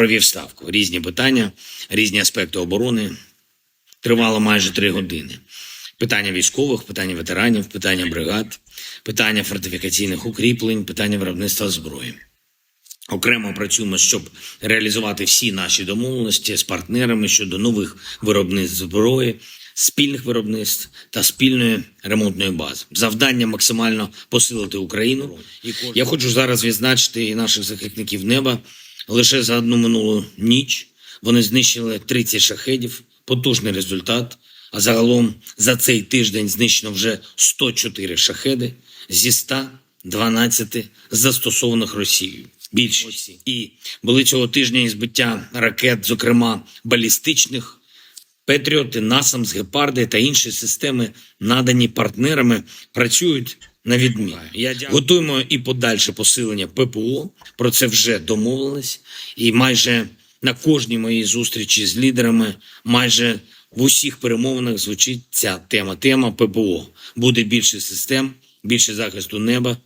провів ставку. Різні питання, різні аспекти оборони. Тривало майже три години. Питання військових, питання ветеранів, питання бригад, питання фортифікаційних укріплень, питання виробництва зброї. Окремо працюємо, щоб реалізувати всі наші домовленості з партнерами щодо нових виробництв зброї, спільних виробництв та спільної ремонтної бази. Завдання максимально посилити Україну. Я хочу зараз відзначити і наших захисників неба. Лише за одну минулу ніч вони знищили 30 шахедів, потужний результат. А загалом за цей тиждень знищено вже 104 шахеди зі 112 застосованих Росією. Більшість і були цього тижня і збиття ракет, зокрема балістичних. Петріоти, Насамс, Гепарди та інші системи, надані партнерами, працюють на відміну. Я. Готуємо і подальше посилення ППО. Про це вже домовились. І майже на кожній моїй зустрічі з лідерами, майже в усіх перемовинах звучить ця тема. Тема ППО. Буде більше систем, більше захисту неба,